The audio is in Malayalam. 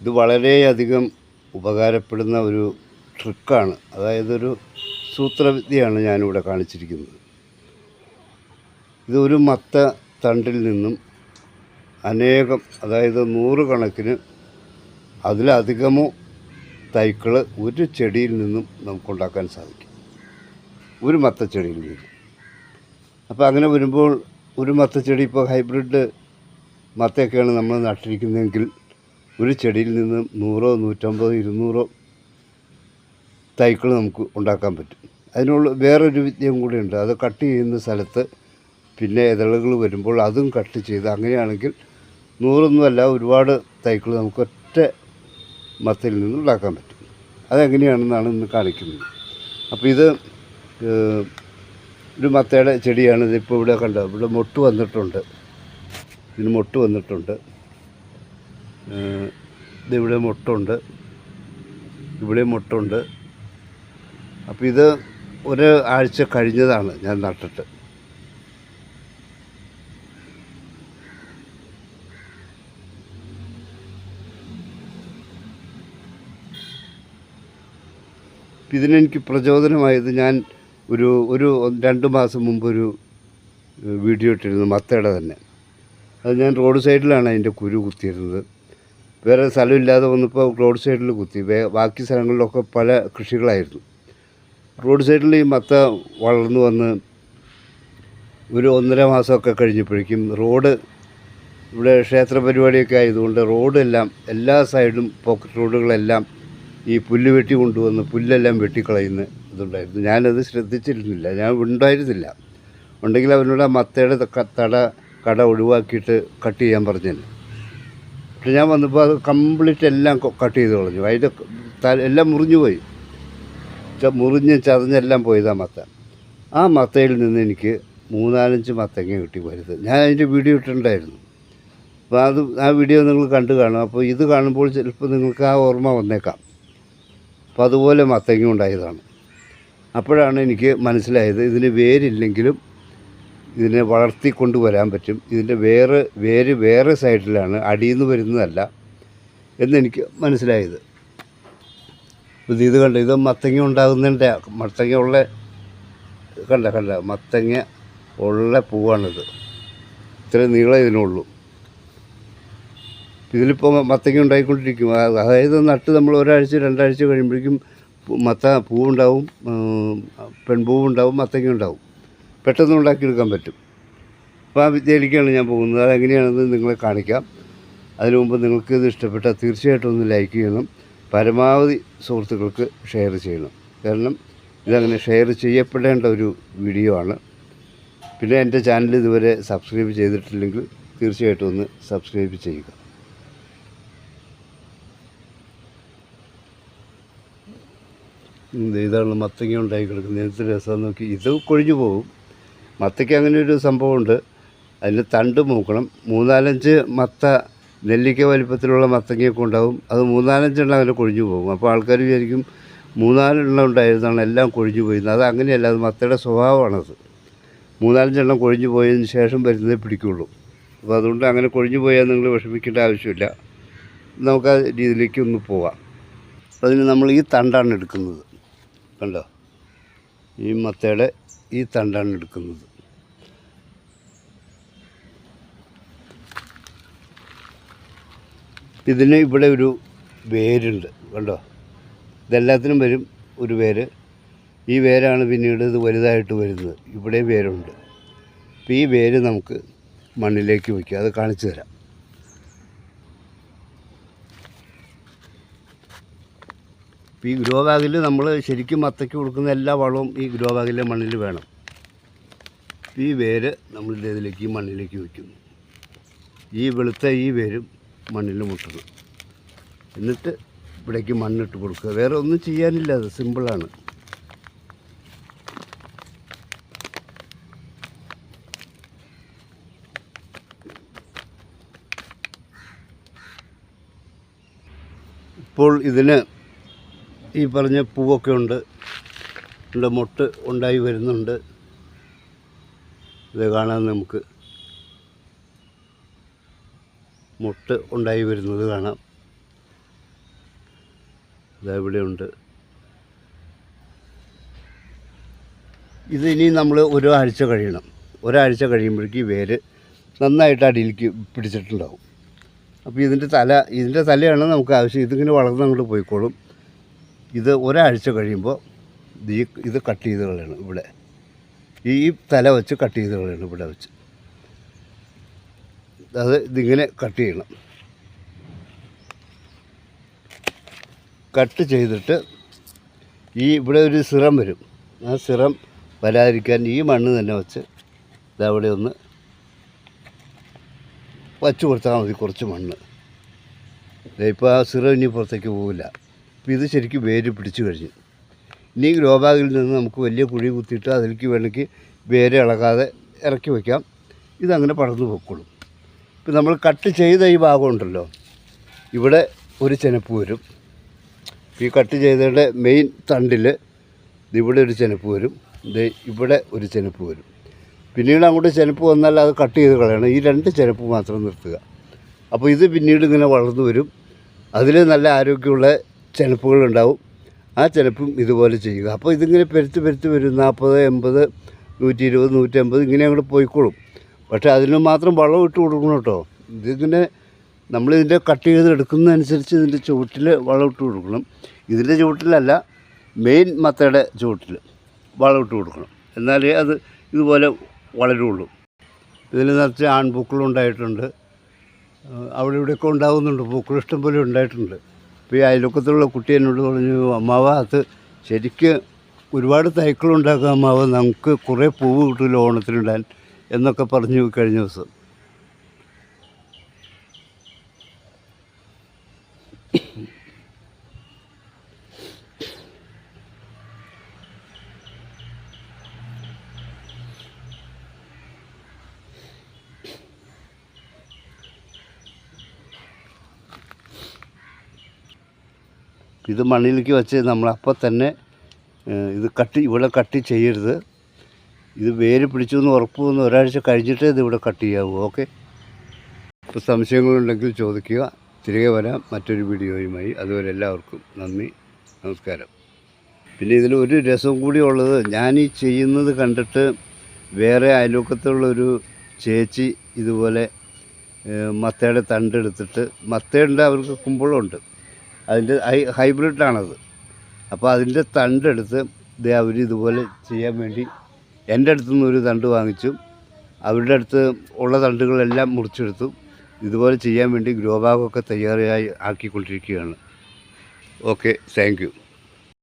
ഇത് വളരെയധികം ഉപകാരപ്പെടുന്ന ഒരു ട്രിക്കാണ്. അതായത് ഒരു സൂത്രവിദ്യയാണ് ഞാനിവിടെ കാണിച്ചിരിക്കുന്നത്. ഇത് ഒരു മത്ത തണ്ടിൽ നിന്നും അനേകം അതായത് നൂറുകണക്കിന് അതിലധികമോ തൈക്കൾ ഒരു ചെടിയിൽ നിന്നും നമുക്കുണ്ടാക്കാൻ സാധിക്കും. ഒരു മത്തച്ചെടിയിൽ നിന്നും. അപ്പോൾ അങ്ങനെ വരുമ്പോൾ ഒരു മത്തച്ചെടി ഇപ്പോൾ ഹൈബ്രിഡ് മത്തയൊക്കെയാണ് നമ്മൾ നട്ടിരിക്കുന്നതെങ്കിൽ ഒരു ചെടിയിൽ നിന്ന് നൂറോ നൂറ്റമ്പതോ ഇരുന്നൂറോ തൈക്കൾ നമുക്ക് ഉണ്ടാക്കാൻ പറ്റും. അതിനുള്ള വേറൊരു വിദ്യയും കൂടിയുണ്ട് അത് കട്ട് ചെയ്യുന്ന സ്ഥലത്ത് പിന്നെ ഇതളുകൾ വരുമ്പോൾ അതും കട്ട് ചെയ്ത് അങ്ങനെയാണെങ്കിൽ നൂറൊന്നുമല്ല ഒരുപാട് തൈക്കൾ നമുക്ക് ഒറ്റ മത്തിൽ നിന്ന് ഉണ്ടാക്കാൻ പറ്റും. അതെങ്ങനെയാണെന്നാണ് ഇന്ന് കാണിക്കുന്നത്. അപ്പോൾ ഇത് ഒരു മത്തയുടെ ചെടിയാണ്. ഇതിപ്പോൾ ഇവിടെ കണ്ടത് ഇവിടെ മൊട്ട് വന്നിട്ടുണ്ട്. ഇതിന് മൊട്ട് വന്നിട്ടുണ്ട്. ഇതിവിടെ മുട്ടുണ്ട്. ഇവിടെ മുട്ടുണ്ട്. അപ്പോൾ ഇത് ഒരു ആഴ്ച കഴിഞ്ഞതാണ് ഞാൻ നട്ടിട്ട്. ഇതിനെനിക്ക് പ്രചോദനമായത് ഞാൻ ഒരു ഒരു രണ്ട് മാസം മുമ്പ് ഒരു വീഡിയോ ഇട്ടിരുന്നു മത്തയുടെ തന്നെ. അത് ഞാൻ റോഡ് സൈഡിലാണ് അതിന്റെ കുരു കുത്തിയിരുന്നത്. വേറെ സ്ഥലമില്ലാതെ വന്നപ്പോൾ റോഡ് സൈഡിൽ കുത്തി. ബാക്കി സ്ഥലങ്ങളിലൊക്കെ പല കൃഷികളായിരുന്നു. റോഡ് സൈഡിൽ ഈ മത്ത വളർന്നു വന്ന് ഒരു ഒന്നര മാസമൊക്കെ കഴിഞ്ഞപ്പോഴേക്കും റോഡ് ഇവിടെ ക്ഷേത്ര പരിപാടിയൊക്കെ ആയതുകൊണ്ട് റോഡെല്ലാം എല്ലാ സൈഡും പോക്കറ്റ് റോഡുകളെല്ലാം ഈ പുല്ല് വെട്ടി കൊണ്ടുവന്ന് പുല്ലെല്ലാം വെട്ടിക്കളയുന്ന ഇതുണ്ടായിരുന്നു. ഞാനത് ശ്രദ്ധിച്ചിരുന്നില്ല. ഞാൻ ഉണ്ടായിരുന്നില്ല. ഉണ്ടെങ്കിൽ അവനോട് ആ മത്തയുടെ തട കട ഒഴിവാക്കിയിട്ട് കട്ട് ചെയ്യാൻ പറഞ്ഞു പക്ഷെ ഞാൻ വന്നപ്പോൾ അത് കംപ്ലീറ്റ് എല്ലാം കട്ട് ചെയ്ത് കളഞ്ഞു. അതിന്റെ എല്ലാം മുറിഞ്ഞു പോയി. മുറിഞ്ഞ് ചതഞ്ഞെല്ലാം പോയതാണ് മത്ത. ആ മത്തയിൽ നിന്ന് എനിക്ക് മൂന്നാലഞ്ച് മത്തങ്ങ കിട്ടി വരുത് ഞാൻ അതിന്റെ വീഡിയോ ഇട്ടിട്ടുണ്ടായിരുന്നു. അപ്പോൾ അത് ആ വീഡിയോ നിങ്ങൾ കണ്ടു കാണും. അപ്പോൾ ഇത് കാണുമ്പോൾ ചിലപ്പോൾ നിങ്ങൾക്ക് ആ ഓർമ്മ വന്നേക്കാം. അപ്പോൾ അതുപോലെ മത്തങ്ങ ഉണ്ടായതാണ്. അപ്പോഴാണ് എനിക്ക് മനസ്സിലായത് ഇതിന് വേരില്ലെങ്കിലും ഇതിനെ വളർത്തിക്കൊണ്ട് വരാൻ പറ്റും. ഇതിന്റെ വേറെ വേര് വേറെ സൈഡിലാണ് അടിയിൽ നിന്ന് വരുന്നതല്ല എന്നെനിക്ക് മനസ്സിലായത്. ഇത് ഇത് കണ്ട? ഇത് മത്തങ്ങ ഉണ്ടാകുന്നതിന്റെ മത്തങ്ങ ഉള്ള കണ്ട കണ്ട മത്തങ്ങ ഉള്ള പൂവാണിത്. ഇത്രയും നീളം ഇതിനുള്ളൂ. ഇതിലിപ്പോൾ മത്തങ്ങ ഉണ്ടായിക്കൊണ്ടിരിക്കും. അതായത് നട്ട് നമ്മൾ ഒരാഴ്ച രണ്ടാഴ്ച കഴിയുമ്പോഴേക്കും മത്ത പൂവുണ്ടാവും പെൺപൂവുണ്ടാവും മത്തങ്ങ ഉണ്ടാവും. പെട്ടെന്ന് ഉണ്ടാക്കിയെടുക്കാൻ പറ്റും. അപ്പോൾ ആ വിദ്യയിലേക്കാണ് ഞാൻ പോകുന്നത്. അതെങ്ങനെയാണെന്ന് നിങ്ങളെ കാണിക്കാം. അതിനു മുമ്പ് നിങ്ങൾക്ക് ഇത് ഇഷ്ടപ്പെട്ടാൽ തീർച്ചയായിട്ടും ഒന്ന് ലൈക്ക് ചെയ്യണം. പരമാവധി സുഹൃത്തുക്കൾക്ക് ഷെയർ ചെയ്യണം. കാരണം ഇതങ്ങനെ ഷെയർ ചെയ്യപ്പെടേണ്ട ഒരു വീഡിയോ ആണ്. പിന്നെ എന്റെ ചാനൽ ഇതുവരെ സബ്സ്ക്രൈബ് ചെയ്തിട്ടില്ലെങ്കിൽ തീർച്ചയായിട്ടും ഒന്ന് സബ്സ്ക്രൈബ് ചെയ്യുക. ഇതാണ് മത്തങ്ങ ഉണ്ടായി കിടക്കുന്നത്. എന്ത് രസം നോക്കി. ഇത് കൊഴിഞ്ഞു പോകും. മത്തയ്ക്ക് അങ്ങനെ ഒരു സംഭവമുണ്ട്. അതിന് തണ്ട് മൂക്കണം. മൂന്നാലഞ്ച് മത്ത നെല്ലിക്ക വലിപ്പത്തിലുള്ള മത്തങ്ങയൊക്കെ ഉണ്ടാവും. അത് മൂന്നാലഞ്ചെണ്ണം അങ്ങനെ കൊഴിഞ്ഞു പോകും. അപ്പോൾ ആൾക്കാർ വിചാരിക്കും മൂന്നാലെണ്ണം ഉണ്ടായിരുന്നാണ് എല്ലാം കൊഴിഞ്ഞു പോയിരുന്നത്. അത് അങ്ങനെയല്ല അത് മത്തയുടെ സ്വഭാവമാണത്. മൂന്നാലഞ്ചെണ്ണം കൊഴിഞ്ഞു പോയതിന് ശേഷം വരുന്നതേ പിടിക്കുള്ളൂ. അപ്പോൾ അതുകൊണ്ട് അങ്ങനെ കൊഴിഞ്ഞു പോയാൽ നിങ്ങൾ വിഷമിക്കേണ്ട ആവശ്യമില്ല. നമുക്ക് ആ രീതിയിലേക്ക് ഒന്ന് പോവാം. അതിന് നമ്മൾ ഈ തണ്ടാണ് എടുക്കുന്നത്. കണ്ടോ? ഈ മത്തയുടെ ഈ തണ്ടാണ് എടുക്കുന്നത്. ഇതിന് ഇവിടെ ഒരു വേരുണ്ട് കണ്ടോ? ഇതെല്ലാത്തിനും വരും ഒരു വേര്. ഈ വേരാണ് പിന്നീട് ഇത് വലുതായിട്ട് വരുന്നത്. ഇവിടെ വേരുണ്ട്. അപ്പോൾ ഈ വേര് നമുക്ക് മണ്ണിലേക്ക് വയ്ക്കുക അത് കാണിച്ചു തരാം. ഈ ഗ്രോ ബാഗിൽ നമ്മൾ ശരിക്കും മത്തയ്ക്ക് കൊടുക്കുന്ന എല്ലാ വളവും ഈ ഗ്രോ ബാഗിലെ മണ്ണിൽ വേണം. ഈ വേര് നമ്മൾ ഇതിലേക്ക് ഈ മണ്ണിലേക്ക് വയ്ക്കുന്നു ഈ വെളുത്ത ഈ വേരും മണ്ണിൽ മുട്ടുന്നു എന്നിട്ട് ഇവിടേക്ക് മണ്ണിട്ട് കൊടുക്കുക. വേറെ ഒന്നും ചെയ്യാനില്ല അത് സിമ്പിളാണ് ഇപ്പോൾ ഇതിന് ഈ പറഞ്ഞ പൂവൊക്കെ ഉണ്ട്. ഇവിടെ മൊട്ട് ഉണ്ടായി വരുന്നുണ്ട്. ഇത് കാണാൻ നമുക്ക് മുട്ട് ഉണ്ടായി വരുന്നത് കാണാം. ഇതെവിടെയുണ്ട് ഇതിനി നമ്മൾ ഒരാഴ്ച കഴിയണം. ഒരാഴ്ച കഴിയുമ്പോഴേക്ക് വേര് നന്നായിട്ട് അടിയിലേക്ക് പിടിച്ചിട്ടുണ്ടാവും. അപ്പോൾ ഇതിന്റെ തല ഇതിന്റെ തലയാണ് നമുക്ക് ആവശ്യം. ഇതിങ്ങനെ വളർന്ന് അങ്ങോട്ട് പോയിക്കോളും. ഇത് ഒരാഴ്ച കഴിയുമ്പോൾ ഇത് കട്ട് ചെയ്ത് കളയണം ഇവിടെ. ഈ തല വെച്ച് കട്ട് ചെയ്ത് കളയണം ഇവിടെ വെച്ച്. അത് ഇതിങ്ങനെ കട്ട് ചെയ്യണം. കട്ട് ചെയ്തിട്ട് ഈ ഇവിടെ ഒരു സിറം വരും. ആ സിറം വരാതിരിക്കാൻ ഈ മണ്ണ് തന്നെ വെച്ച് ഇതവിടെ ഒന്ന് വച്ച് കൊടുത്താൽ മതി കുറച്ച് മണ്ണ്. ഇപ്പോൾ ആ സിറം ഇനി പുറത്തേക്ക് പോവില്ല. അപ്പോൾ ഇത് ശരിക്കും വേര് പിടിച്ചു കഴിഞ്ഞു. ഇനി ഗ്രോ ബാഗിൽ നിന്ന് നമുക്ക് വലിയ കുഴി കുത്തിയിട്ട് അതിലേക്ക് വേണമെങ്കിൽ വേര് ഇളകാതെ ഇറക്കി വയ്ക്കാം. ഇതങ്ങനെ പടർന്നു പൊക്കോളും. ഇപ്പം നമ്മൾ കട്ട് ചെയ്ത ഈ ഭാഗം ഉണ്ടല്ലോ ഇവിടെ ഒരു ചെനപ്പ് വരും. ഈ കട്ട് ചെയ്തതിന്റെ മെയിൻ തണ്ടിൽ ഇവിടെ ഒരു ചെനപ്പ് വരും ഇവിടെ ഒരു ചെനപ്പ് വരും. പിന്നീട് അങ്ങോട്ട് ചെനപ്പ് വന്നാൽ അത് കട്ട് ചെയ്ത് കളയണം. ഈ രണ്ട് ചെനപ്പ് മാത്രം നിർത്തുക. അപ്പോൾ ഇത് പിന്നീട് ഇങ്ങനെ വളർന്നു വരും. അതിൽ നല്ല ആരോഗ്യമുള്ള ചെനപ്പുകളുണ്ടാവും ആ ചിലപ്പം ഇതുപോലെ ചെയ്യുക. അപ്പോൾ ഇതിങ്ങനെ പെരുത്ത് പെരുത്ത് വരും. നാൽപ്പത് എൺപത് നൂറ്റി ഇരുപത് നൂറ്റമ്പത് ഇങ്ങനെ അങ്ങോട്ട് പോയിക്കോളും. പക്ഷേ അതിന് മാത്രം വളം ഇട്ട് കൊടുക്കണം കേട്ടോ. ഇതിങ്ങനെ നമ്മളിതിന്റെ കട്ട് ചെയ്ത് എടുക്കുന്നതനുസരിച്ച് ഇതിന്റെ ചുവട്ടിൽ വളം ഇട്ട് കൊടുക്കണം. ഇതിന്റെ ചുവട്ടിലല്ല മെയിൻ മത്തയുടെ ചുവട്ടിൽ വളം ഇട്ട് കൊടുക്കണം. എന്നാലേ അത് ഇതുപോലെ വളരുള്ളൂ. ഇതിൽ നിറച്ച് ആൺപൂക്കളും ഉണ്ടായിട്ടുണ്ട്. ആ, അവിടെ ഇവിടെയൊക്കെ ഉണ്ടാകുന്നുണ്ട് പൂക്കൾ. ഇഷ്ടം പോലെ ഉണ്ടായിട്ടുണ്ട്. ഇപ്പോൾ ഈ അയൽവക്കത്തുള്ള കുട്ടി എന്നോട് പറഞ്ഞു അമ്മാവ അത് ശരിക്ക് ഒരുപാട് തൈക്കളുണ്ടാക്കുക അമ്മാവ നമുക്ക് കുറേ പൂവ് കിട്ടില്ല ഓണത്തിനിടാൻ എന്നൊക്കെ പറഞ്ഞു കഴിഞ്ഞ ദിവസം. ഇത് മണ്ണിലേക്ക് വെച്ച് നമ്മൾ അപ്പോൾ തന്നെ ഇത് കട്ട് ഇവിടെ കട്ട് ചെയ്യരുത്. ഇത് വേര് പിടിച്ചു എന്ന് ഉറപ്പ് വന്ന് ഒരാഴ്ച കഴിഞ്ഞിട്ടേ ഇത് ഇവിടെ കട്ട് ചെയ്യാവൂ ഓക്കെ? ഇപ്പോൾ സംശയങ്ങളുണ്ടെങ്കിൽ ചോദിക്കുക. തിരികെ വരാം. മറ്റൊരു വീഡിയോയുമായി. അതുവരെ എല്ലാവർക്കും നന്ദി. നമസ്കാരം. പിന്നെ ഇതിൽ ഒരു രസം കൂടി ഉള്ളത് ഞാൻ ഈ ചെയ്യുന്നത് കണ്ടിട്ട് വേറെ അയൽവക്കത്തുള്ളൊരു ചേച്ചി ഇതുപോലെ മത്തയുടെ തണ്ടെടുത്തിട്ട് മത്തയുണ്ട് അവർക്ക് കുമ്പളമുണ്ട്. അതിന്റെ ഹൈ ഹൈബ്രിഡാണത്. അപ്പോൾ അതിന്റെ തണ്ടെടുത്ത് ദേ അവർ ഇതുപോലെ ചെയ്യാൻ വേണ്ടി എന്റെ അടുത്തു നിന്ന് ഒരു തണ്ട് വാങ്ങിച്ചു. അവരുടെ അടുത്ത് ഉള്ള തണ്ടുകളെല്ലാം മുറിച്ചെടുത്തു. ഇതുപോലെ ചെയ്യാൻ വേണ്ടി ഗ്രോ ബാഗൊക്കെ തയ്യാറായി ആക്കിക്കൊണ്ടിരിക്കുകയാണ്. Okay thank